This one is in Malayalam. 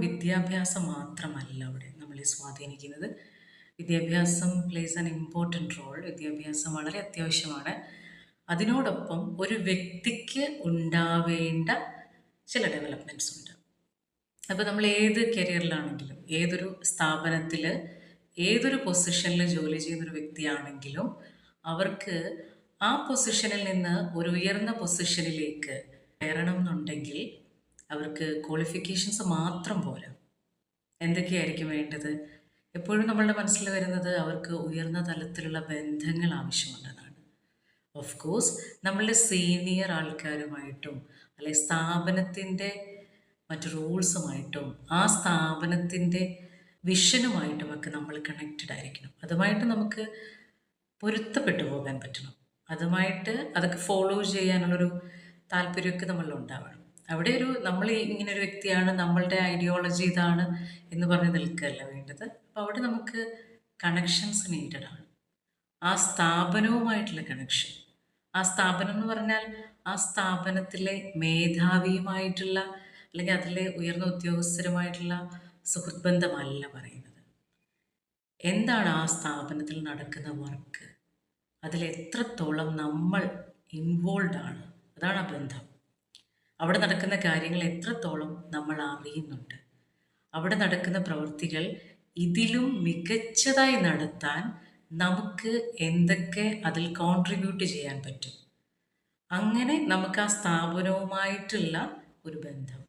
വിദ്യാഭ്യാസം മാത്രമല്ല അവിടെ നമ്മളെ സ്വാധീനിക്കുന്നത്. വിദ്യാഭ്യാസം പ്ലേസ് ആൻ ഇമ്പോർട്ടന്റ് റോൾ വിദ്യാഭ്യാസം വളരെ അത്യാവശ്യമാണ്. അതിനോടൊപ്പം ഒരു വ്യക്തിക്ക് ഉണ്ടാവേണ്ട ചില ഡെവലപ്മെന്റ്സ് ഉണ്ട്. അപ്പോൾ നമ്മൾ ഏത് കരിയറിലാണെങ്കിലും ഏതൊരു സ്ഥാപനത്തിൽ ഏതൊരു പൊസിഷനിൽ ജോലി ചെയ്യുന്നൊരു വ്യക്തിയാണെങ്കിലും അവർക്ക് ആ പൊസിഷനിൽ നിന്ന് ഒരു ഉയർന്ന പൊസിഷനിലേക്ക് കയറണം എന്നുണ്ടെങ്കിൽ അവർക്ക് ക്വാളിഫിക്കേഷൻസ് മാത്രം പോരാ. എന്തൊക്കെയായിരിക്കും വേണ്ടത്? എപ്പോഴും നമ്മളുടെ മനസ്സിൽ വരുന്നത് അവർക്ക് ഉയർന്ന തലത്തിലുള്ള ബന്ധങ്ങൾ ആവശ്യമുണ്ടെന്നാണ് ഓഫ് കോഴ്സ് നമ്മളുടെ സീനിയർ ആൾക്കാരുമായിട്ടും അല്ലെ സ്ഥാപനത്തിന്റെ മറ്റു റൂൾസുമായിട്ടും ആ സ്ഥാപനത്തിന്റെ വിഷനുമായിട്ടും ഒക്കെ നമ്മൾ കണക്റ്റഡ് ആയിരിക്കണം. അതുമായിട്ട് നമുക്ക് പൊരുത്തപ്പെട്ടു പോകാൻ പറ്റണം. അതുമായിട്ട് അതൊക്കെ ഫോളോ ചെയ്യാനുള്ളൊരു താല്പര്യമൊക്കെ നമ്മളിൽ ഉണ്ടാവണം. അവിടെ ഒരു നമ്മൾ ഇങ്ങനെ ഒരു വ്യക്തിയാണ് നമ്മളുടെ ഐഡിയോളജി ഇതാണ് എന്ന് പറഞ്ഞ് നിൽക്കുകയല്ല വേണ്ടത്. അപ്പോൾ അവിടെ നമുക്ക് കണക്ഷൻസ് നീഡഡ് ആണ്. ആ സ്ഥാപനവുമായിട്ടുള്ള കണക്ഷൻ ആ സ്ഥാപനം എന്ന് പറഞ്ഞാൽ ആ സ്ഥാപനത്തിലെ മേധാവിയുമായിട്ടുള്ള അല്ലെങ്കിൽ അതിലെ ഉയർന്ന ഉദ്യോഗസ്ഥരുമായിട്ടുള്ള സുഹൃത്ത് ബന്ധമല്ല പറയുന്നത്. എന്താണ് ആ സ്ഥാപനത്തിൽ നടക്കുന്ന വർക്ക്? അതിൽ എത്രത്തോളം നമ്മൾ ഇൻവോൾവ് ആണ്? അതാണ് ആ ബന്ധം. അവിടെ നടക്കുന്ന കാര്യങ്ങൾ എത്രത്തോളം നമ്മൾ അറിയുന്നുണ്ട്. അവിടെ നടക്കുന്ന പ്രവൃത്തികൾ ഇതിലും മികച്ചതായി നടത്താൻ നമുക്ക് എന്തൊക്കെ അതിൽ കോൺട്രിബ്യൂട്ട് ചെയ്യാൻ പറ്റും. അങ്ങനെ നമുക്ക് ആ സ്ഥാപനവുമായിട്ടുള്ള ഒരു ബന്ധം.